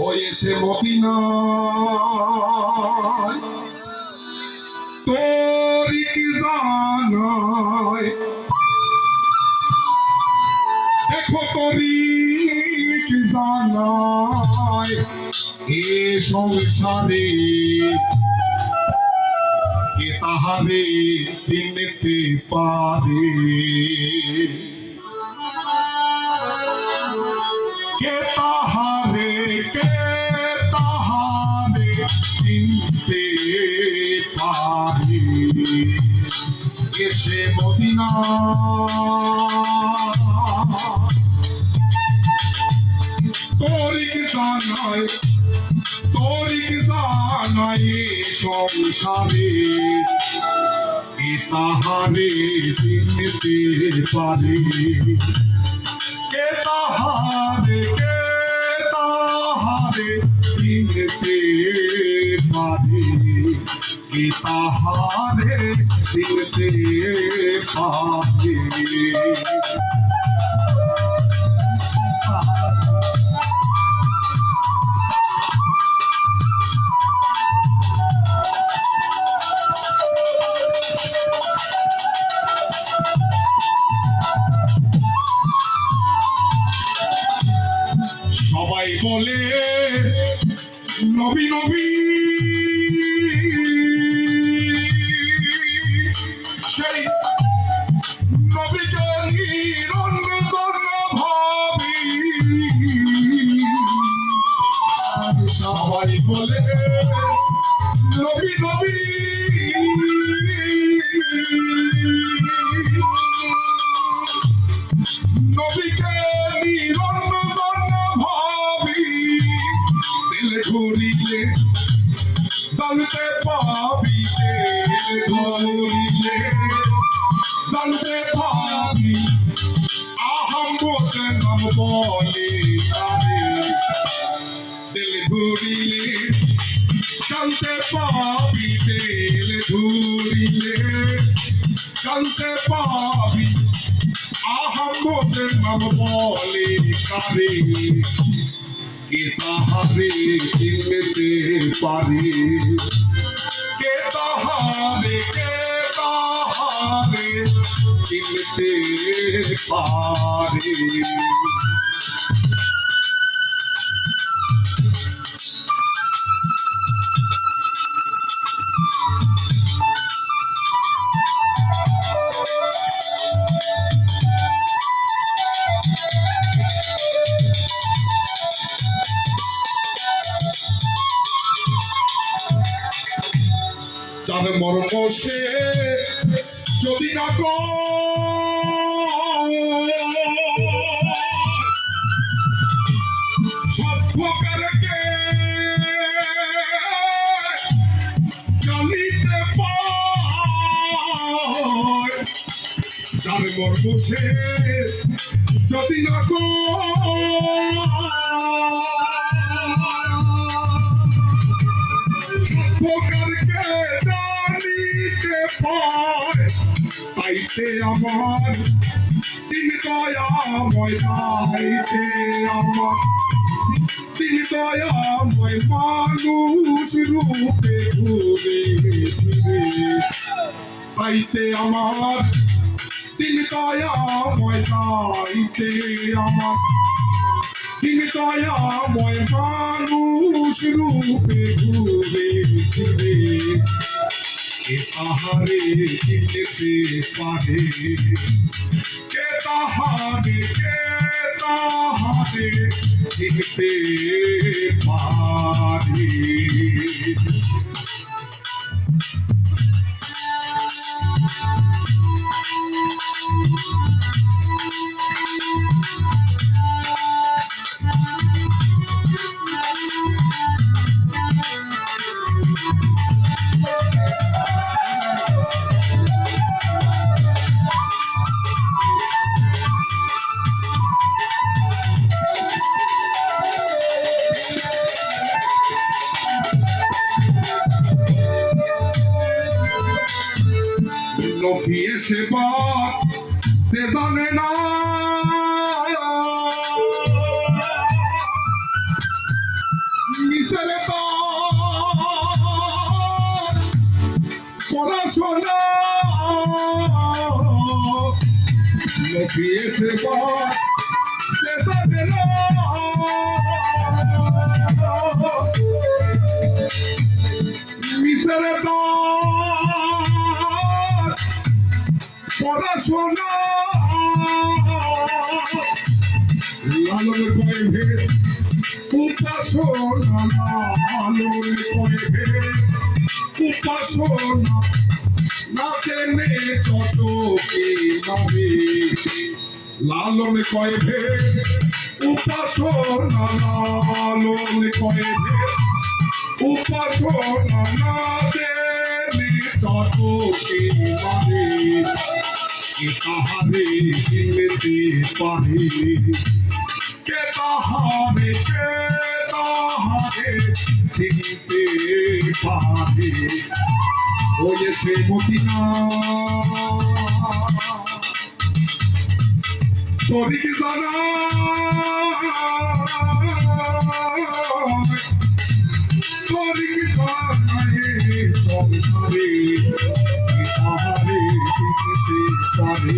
হয়েছে মদিনায়। তোরি কি জানায় দেখো তোরি কি জানায় এ সংসারে কে তাহারে চিনতে পারে? এসে মদিনা। তোরি কি জানায় তোরি কি জানায় এ সংসারে। কে তাহারে চিনতে পারে। তাহারে চিনতে পারে। সবাই বলে নবী নবী। ঘুরিলে জানতে পাবি আহম্মদ নাম বলে তারে দিল ঘুরিলে জানতে পাবি দিল ঘুরিলে জানতে পাবি আহম্মদের নাম বলে কারে কে তাহারে চিনতে পারে কে তাহারে কে তাহারে চিনতে পারে। যার মর্ম সে যদি না সভ্যকারকে জানিতে পায়। যার মর্ম যদি না সভ্যকারকে জানিতে পায়। পাইতে আমার তিনি দয়াময় পাইতে আমার। তিনি দয়াময় মানুষ রূপে ঘুরে ফিরে পাইতে আমার তিনি দয়াময় পাইতে আমার। তিনি দয়াময় মানুষ রূপে ঘুরে ফিরে তাহারে যেতে পারে কে তাহারে কে তাহারে যেতে পারে? নবী সে পথ সে জানে না। মিশরে পড়াশোনা। নবী সে বল উপাসনা কয়ে ভেদ উপাসনা না জেনে যত কে নামে লালন কয়ে ভেদ উপাসনা লালন কয়ে ভেদ উপাসনা না জেনে যত কে নামে কে তাহারে চিনতে কে তাহারে কে তাহারে চিনতে পারে। হয়েছে মতিনা তরিক জানা? তরিক জানায় সংসারে কে তাহারে চিনতে পারে?